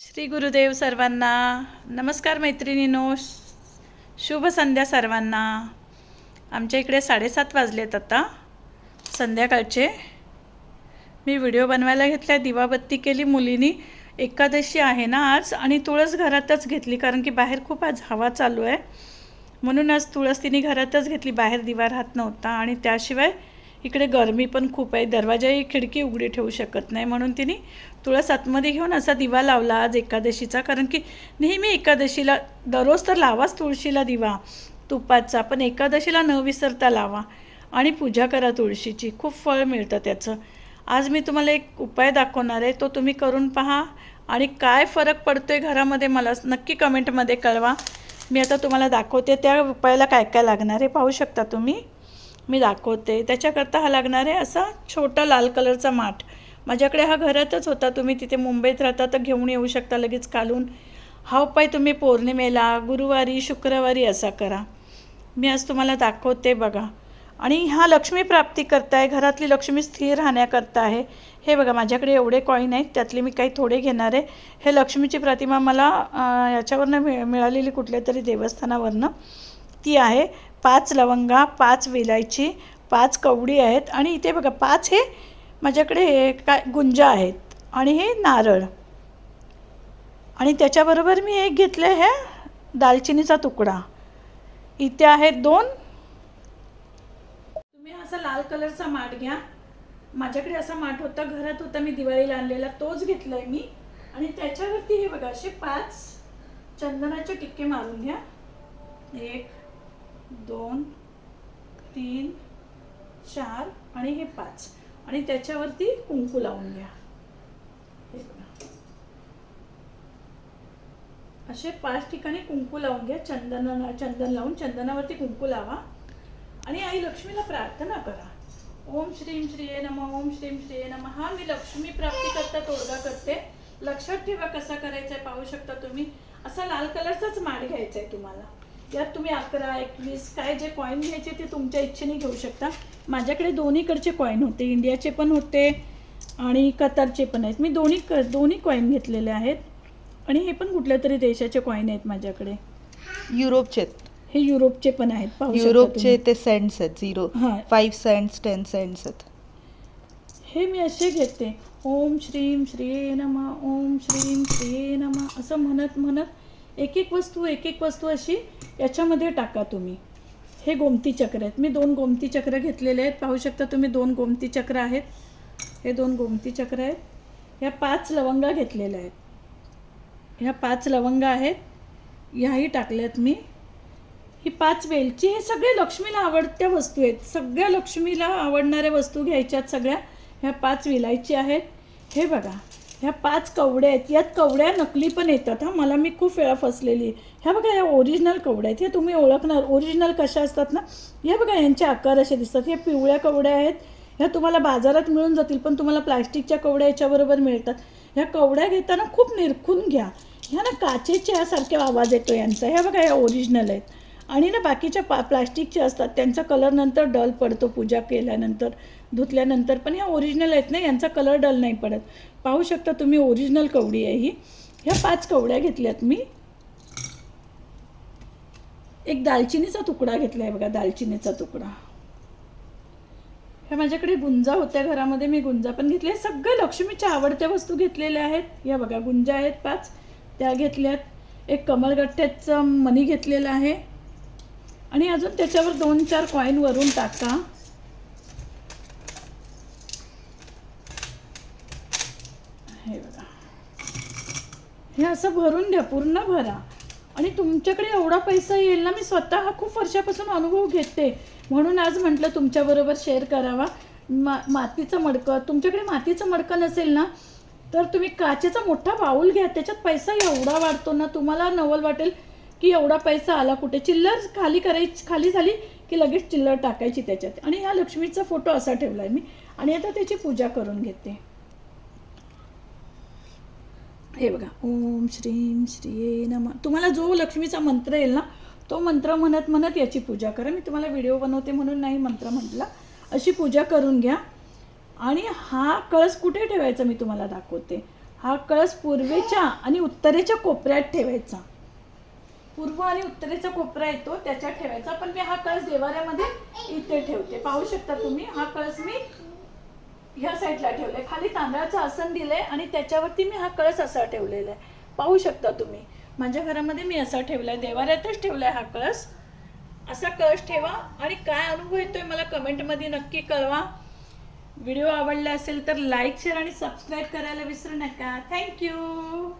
श्री गुरुदेव सर्वांना नमस्कार मैत्रिणीनो शुभ संध्या सर्वांना. आमच्या इकडे साडेसात वाजलेत आता संध्याकाळचे. मी व्हिडिओ बनवायला घेतला दिवाबत्ती केली मुलीनी. एकादशी आहे ना आज आणि तुळस घरातच घेतली कारण की बाहेर खूप आज हवा चालू आहे. म्हणून आज तुळस तिने घरातच घेतली बाहेर दिवा राहत नव्हता. आणि त्याशिवाय इकडे गरमी पण खूप आहे. दरवाजाही खिडकी उघडी ठेवू शकत नाही म्हणून तिने तुळस आतमध्ये घेऊन असा दिवा लावला आज एकादशीचा. कारण की नेहमी एकादशीला दररोज तर लावाच तुळशीला दिवा. तुपाचा पण एकादशीला न विसरता लावा. आणि पूजा करा तुळशीची. खूप फळ मिळतं त्याचं. आज मी तुम्हाला एक उपाय दाखवणार आहे. तो तुम्ही करून पहा. आणि काय फरक पडतो आहे घरामध्ये मला नक्की कमेंटमध्ये कळवा. मी आता तुम्हाला दाखवते त्या उपायाला काय काय लागणार आहे. पाहू शकता तुम्ही. मी दाखवते. त्याच्याकरता हा लागणार आहे असा छोटा लाल कलरचा माठ. माझ्याकडे हा घरातच होता. तुम्ही तिथे मुंबईत राहता तर घेऊन येऊ शकता लगेच कालून. हा उपाय तुम्ही पौर्णिमेला गुरुवारी शुक्रवारी असा करा. मी आज तुम्हाला दाखवते बघा. आणि हा लक्ष्मी प्राप्ती करता आहे घरातली लक्ष्मी स्थिर राहण्याकरता आहे. हे बघा माझ्याकडे एवढे कॉईन आहेत. त्यातले मी काही थोडे घेणार आहे. हे लक्ष्मीची प्रतिमा मला याच्यावरनं मिळालेली कुठल्या तरी देवस्थानावरनं. ती आहे. पाच लवंगा पाच विलायची पाच कवडी आहेत. आणि इथे बघा पाच हे माझ्याकडे हे काय गुंजा आहेत. आणि हे नारळ. आणि त्याच्याबरोबर मी एक घेतलं आहे दालचिनीचा तुकडा. इथे आहेत दोन. तुम्ही असा लाल कलरचा माठ घ्या. माझ्याकडे असा माठ होता घरात होता मी दिवाळीला आणलेला तोच घेतलाय मी. आणि त्याच्यावरती हे बघा असे पाच चंदनाचे टिक्के मारून घ्या. एक दोन तीन चार आणि हे पाच. आणि त्याच्यावरती कुंकू लावून घ्या. असे पाच ठिकाणी कुंकू लावून घ्या. चंदन चंदन लावून चंदनावरती कुंकू लावा. आणि आई लक्ष्मीला प्रार्थना करा. ओम श्रीम श्रीये नम ओम श्रीम श्रीये नम. हा मी लक्ष्मी प्राप्ती करता तोडगा करते. लक्षात ठेवा कसा करायचा आहे पाहू शकता तुम्ही. असा लाल कलरचाच माठ घ्यायचा आहे तुम्हाला. यात तुम्ही अकरा एकवीस काय जे कॉईन घ्यायचे ते तुमच्या इच्छेने घेऊ शकता. माझ्याकडे दोन्हीकडचे कॉईन होते. इंडियाचे पण होते आणि कतारचे पण आहेत. मी दोन्ही क दोन्ही कॉईन घेतलेले आहेत. आणि हे पण कुठल्या तरी देशाचे कॉईन आहेत माझ्याकडे. युरोपचे. हे युरोपचे पण आहेत. पाहू शकता युरोपचे तुम्ही. ते सेंट्स आहेत. झिरो हां. फाईव्ह सेंट्स टेन सेंट्स आहेत. हे मी असे घेते. ओम श्रीम श्रीये नम ओम श्रीम श्रीये नम असं म्हणत म्हणत एक एक वस्तू एक एक वस्तू अशी याच्यामध्ये टाका तुम्ही. हे गोमती चक्र आहेत. मी दोन गोमती चक्र घेतलेले आहेत. पाहू शकता तुम्ही दोन गोमती चक्र आहेत. हे दोन गोमती चक्र आहेत. ह्या पाच लवंगा घेतलेल्या आहेत. ह्या पाच लवंगा आहेत. ह्याही टाकल्यात मी. ही पाच वेलची हे सगळे लक्ष्मीला आवडत्या वस्तू आहेत. सगळ्या लक्ष्मीला आवडणाऱ्या वस्तू घ्यायच्यात सगळ्या. ह्या पाच विलायची आहेत. हे बघा. ह्या पाच कवड्या आहेत. यात कवड्या नकली पण येतात हां. मला मी खूप वेळा फसलेली ह्या बघा ह्या ओरिजिनल कवड्या आहेत. ह्या तुम्ही ओळखणार. ओरिजिनल कशा असतात ना? ह्या बघा यांचे आकार असे दिसतात. ह्या पिवळ्या कवड्या आहेत. ह्या तुम्हाला बाजारात मिळून जातील पण तुम्हाला प्लास्टिकच्या कवड्या याच्याबरोबर मिळतात. ह्या कवड्या घेताना खूप निरखून घ्या. ह्या ना काचेच्या सारखे आवाज येतो यांचा. ह्या बघा ह्या ओरिजिनल आहेत. आणि ना बाकीच्या पा प्लास्टिकचे असतात त्यांचा कलर नंतर डल पडतो पूजा केल्यानंतर. धुतल्यानंतर पण ह्या ओरिजिनल आहेत ना यांचा कलर डल नाही पडत. पाहू शकता तुम्ही ओरिजिनल कवडी आहे ही. ह्या पाच कवड्या घेतल्यात मी. एक दालचिनीचा तुकडा घेतला आहे बघा दालचिनीचा तुकडा. ह्या माझ्याकडे गुंजा होत्या घरामध्ये मी गुंजा पण घेतल्या. सगळ्या लक्ष्मीच्या आवडत्या वस्तू घेतलेल्या आहेत. या बघा गुंजा आहेत पाच. त्या घेतल्यात. एक कमलगठ्ठ्याचं मनी घेतलेलं आहे. आणि अजून त्याच्यावर दोन चार कॉईन वरून टाका. हे बघा. हे असं भरून द्या पूर्ण भरा. आणि तुमच्याकडे एवढा पैसा येईल ना मी स्वतः हा खूप वर्षापासून अनुभव घेते. म्हणून आज म्हटलं तुमच्याबरोबर शेअर करावा. मा मातीचं मडकं. तुमच्याकडे मातीचं मडकं नसेल ना तर तुम्ही काचेचा मोठा बाऊल घ्या. त्याच्यात पैसा एवढा वाढतो ना तुम्हाला नवल वाटेल. की एवढा पैसा आला कुठे? चिल्लर खाली करायची खाली झाली की लगेच चिल्लर टाकायची त्याच्यात. आणि ह्या लक्ष्मीचा फोटो असा ठेवला आहे मी. आणि आता त्याची पूजा करून घेते. हे बघा. ओम श्रीम श्रीये नम. तुम्हाला जो लक्ष्मीचा मंत्र येईल ना तो मंत्र म्हणत म्हणत याची पूजा करा. मी तुम्हाला व्हिडिओ बनवते म्हणून नाही मंत्र म्हटला. अशी पूजा करून घ्या. आणि हा कळस कुठे ठेवायचा मी तुम्हाला दाखवते. हा कळस पूर्वेच्या आणि उत्तरेच्या कोपऱ्यात ठेवायचा. पूर्व आणि उत्तरेचा कोपरा येतो त्याच्यात ठेवायचा. पण मी हा कळस देवाऱ्यामध्ये इथे ठेवते. पाहू शकता तुम्ही हा कळस मी ह्या साईडला ठेवलाय. खाली तांदळाचं आसन दिलंय आणि त्याच्यावरती मी हा कळस असा ठेवलेला आहे. पाहू शकता तुम्ही. माझ्या घरामध्ये मी असा ठेवलाय. देवाऱ्यातच ठेवलाय हा कळस. असा कळस ठेवा. आणि काय अनुभव येतोय मला कमेंटमध्ये नक्की कळवा. व्हिडिओ आवडला असेल तर लाईक शेअर आणि सबस्क्राईब करायला विसरू नका. थँक्यू.